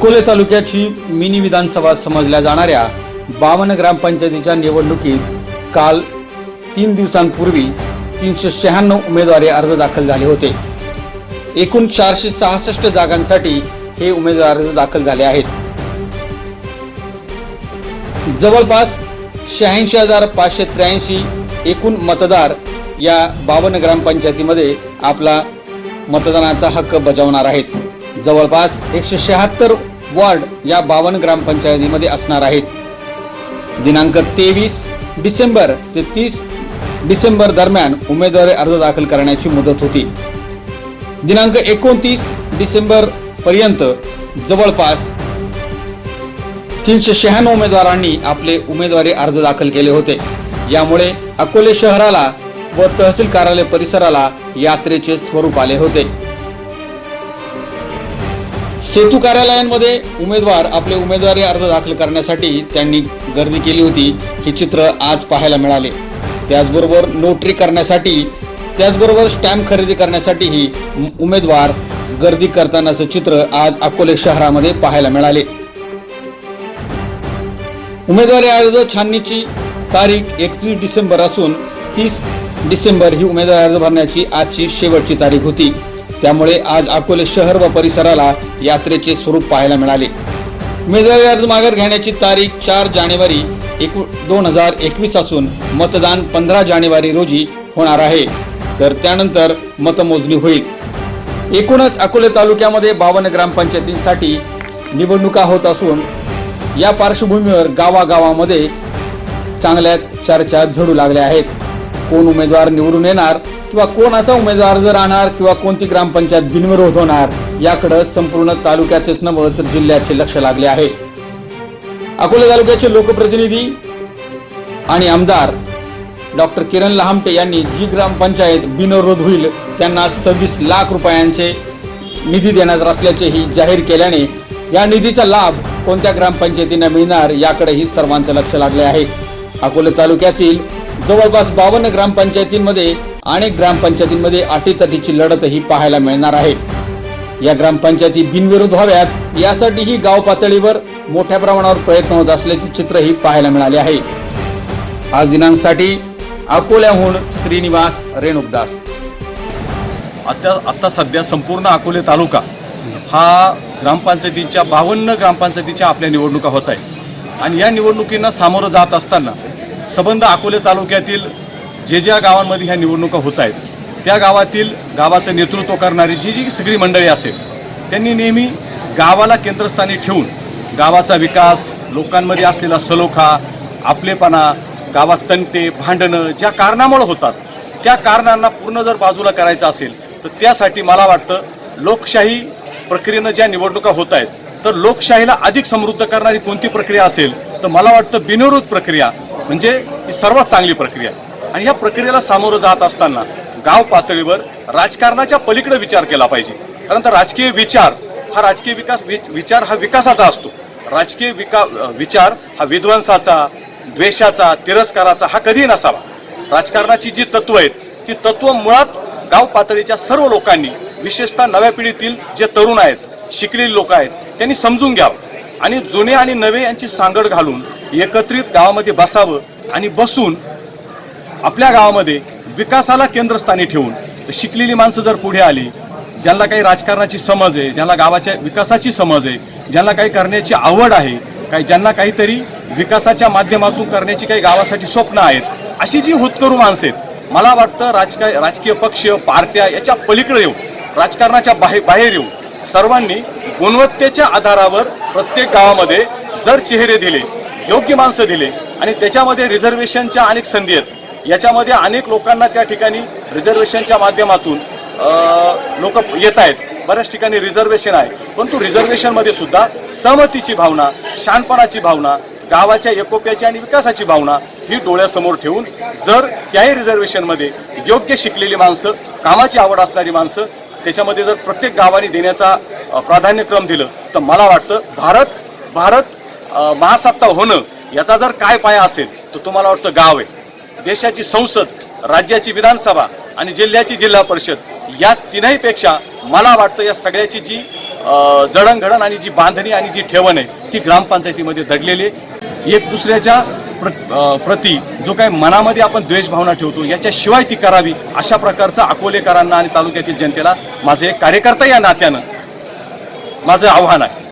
Akole तालुक्याची mini विधानसभा समजल्या जाणाऱ्या बावन्न ग्रामपंचायतीच्या निवडणुकीत काल तीन दिवसांपूर्वी तीनशे शहाण्णव उमेदवारी अर्ज दाखल झाले होते. एकूण चारशे सहासष्ट जागांसाठी हे उमेदवार अर्ज दाखल झाले आहेत. जवळपास शहाऐंशी हजार पाचशे त्र्याऐंशी एकूण मतदार या बावन्न ग्रामपंचायतीमध्ये आपला मतदानाचा हक्क बजावणार आहेत. जवळपास एकशे शहात्तर वॉर्ड या बावन्न ग्रामपंचायतीमध्ये असणार आहेत. दिनांक तेवीस डिसेंबर ते तीस डिसेंबर दरम्यान उमेदवारी अर्ज दाखल करण्याची मुदत होती. दिनांक एकोणतीस डिसेंबर पर्यंत जवळपास तीनशे शहाण्णव उमेदवारांनी आपले उमेदवारी अर्ज दाखल केले होते. यामुळे अकोले शहराला व तहसील कार्यालय परिसराला यात्रेचे स्वरूप आले होते. सेतू कार्यालयांमध्ये उमेदवार आपले उमेदवारी अर्ज दाखल करण्यासाठी त्यांनी गर्दी केली होती. हे चित्र आज पाहायला मिळाले. त्याचबरोबर नोटरी करण्यासाठी त्याचबरोबर स्टॅम्प खरेदी करण्यासाठीही उमेदवार गर्दी करतानाचं चित्र आज अकोले शहरामध्ये पाहायला मिळाले. उमेदवारी अर्ज छाननीची तारीख एकतीस डिसेंबर असून तीस डिसेंबर ही उमेदवारी अर्ज भरण्याची आजची शेवटची तारीख होती. त्यामुळे आज अकोले शहर व परिसराला यात्रेचे स्वरूप पाहायला मिळाले. उमेदवारी अर्ज माघार घेण्याची तारीख चार जानेवारी एकू दोन हजार एकवीस असून मतदान पंधरा जानेवारी रोजी होणार आहे. तर त्यानंतर मतमोजणी होईल. एकूणच अकोले तालुक्यामध्ये बावन्न ग्रामपंचायतींसाठी निवडणुका होत असून या पार्श्वभूमीवर गावागावामध्ये चांगल्याच चर्चा झडू लागल्या आहेत. कोण उमेदवार निवडून येणार किंवा कोणाचा उमेदवार जर राहणार किंवा कोणती ग्रामपंचायत बिनविरोध होणार याकडे संपूर्ण तालुक्याचेच नव्हे तर जिल्ह्याचे लक्ष लागले आहे. अकोले तालुक्याचे लोकप्रतिनिधी आणि आमदार डॉक्टर किरण लहामटे यांनी जी ग्रामपंचायत बिनविरोध होईल त्यांना सव्वीस लाख रुपयांचे निधी देणार असल्याचेही जाहीर केल्याने या निधीचा लाभ कोणत्या ग्रामपंचायतींना मिळणार याकडेही सर्वांचं लक्ष लागले आहे. अकोले तालुक्यातील जवळपास बावन्न ग्रामपंचायतींमध्ये अनेक ग्रामपंचायतींमध्ये अटीतटीची लढतही पाहायला मिळणार आहे. या ग्रामपंचायती बिनविरोध व्हाव्यात यासाठीही गाव पातळीवर मोठ्या प्रमाणावर प्रयत्न होत असल्याचे चित्रही पाहायला मिळाले आहे. आज दिनांसाठी अकोल्याहून श्रीनिवास रेणुकदास. आता आत्ता सध्या संपूर्ण अकोले तालुका हा ग्रामपंचायतीच्या बावन्न ग्रामपंचायतीच्या आपल्या निवडणुका होत आहेत. आणि या निवडणुकींना सामोरं जात असताना संबंध अकोले तालुक्यातील जे ज्या गावांमध्ये ह्या निवडणुका होत आहेत त्या गावातील गावाचं नेतृत्व करणारी जी जी सगळी मंडळी असेल त्यांनी नेहमी गावाला केंद्रस्थानी ठेवून गावाचा विकास लोकांमध्ये असलेला सलोखा आपलेपणा गावात तंटे भांडणं ज्या कारणामुळे होतात त्या कारणांना पूर्ण जर बाजूला करायचं असेल तर त्यासाठी मला वाटतं लोकशाही प्रक्रियेनं ज्या निवडणुका होत आहेत तर लोकशाहीला अधिक समृद्ध करणारी कोणती प्रक्रिया असेल तर मला वाटतं बिनविरोध प्रक्रिया म्हणजे ही सर्वात चांगली प्रक्रिया आहे. आणि या प्रक्रियेला सामोरं जात असताना गाव पातळीवर राजकारणाच्या पलीकडे विचार केला पाहिजे. कारण तर राजकीय विचार हा राजकीय विकास विचार हा विकासाचा असतो. राजकीय विका विचार हा विध्वंसाचा द्वेषाचा तिरस्काराचा हा कधीही नसावा. राजकारणाची जी तत्व आहेत ती तत्व मुळात गाव पातळीच्या सर्व लोकांनी विशेषतः नव्या पिढीतील जे तरुण आहेत शिकलेली लोक आहेत त्यांनी समजून घ्यावं. आणि जुने आणि नवे यांची सांगड घालून एकत्रित गावामध्ये बसावं आणि बसून आपल्या गावामध्ये विकासाला केंद्रस्थानी ठेवून शिकलेली माणसं जर पुढे आली ज्यांना काही राजकारणाची समज आहे ज्यांना गावाच्या विकासाची समज आहे ज्यांना काही करण्याची आवड आहे काही ज्यांना काहीतरी विकासाच्या माध्यमातून करण्याची काही गावासाठी स्वप्न आहेत अशी जी होतकरू माणसं आहेत मला वाटतं राजकीय राजकीय पक्ष पार्ट्या याच्या पलीकडे येऊन राजकारणाच्या बाहेर बाहेर येऊन सर्वांनी गुणवत्तेच्या आधारावर प्रत्येक गावामध्ये जर चेहरे दिले योग्य माणसं दिले आणि त्याच्यामध्ये रिझर्वेशनच्या अनेक संधी आहेत याच्यामध्ये अनेक लोकांना त्या ठिकाणी रिझर्वेशनच्या माध्यमातून लोक येत आहेत. बऱ्याच ठिकाणी रिझर्वेशन आहे. परंतु रिझर्वेशनमध्ये सुद्धा सहमतीची भावना शानपणाची भावना गावाच्या एकोप्याची आणि विकासाची भावना ही डोळ्यासमोर ठेवून जर त्याही रिझर्वेशनमध्ये योग्य शिकलेली माणसं कामाची आवड असणारी माणसं त्याच्यामध्ये जर प्रत्येक गावाने देण्याचा प्राधान्यक्रम दिलं तर मला वाटतं भारत भारत महासत्ता होणं याचा जर काय पाया असेल तर तुम्हाला वाटतं गाव आहे. देशाची संसद राज्याची विधानसभा आणि जिल्ह्याची जिल्हा परिषद या तिन्हीपेक्षा मला वाटतं या सगळ्याची जी जडणघडण आणि जी बांधणी आणि जी ठेवण आहे ती ग्रामपंचायतीमध्ये दडलेली आहे. एक दुसऱ्याच्या प्र प्रति प्रती जो काही मनामध्ये आपण द्वेषभावना ठेवतो याच्याशिवाय ती करावी अशा प्रकारचं अकोलेकरांना आणि तालुक्यातील जनतेला माझे कार्यकर्ता या नात्यानं माझं आव्हान आहे.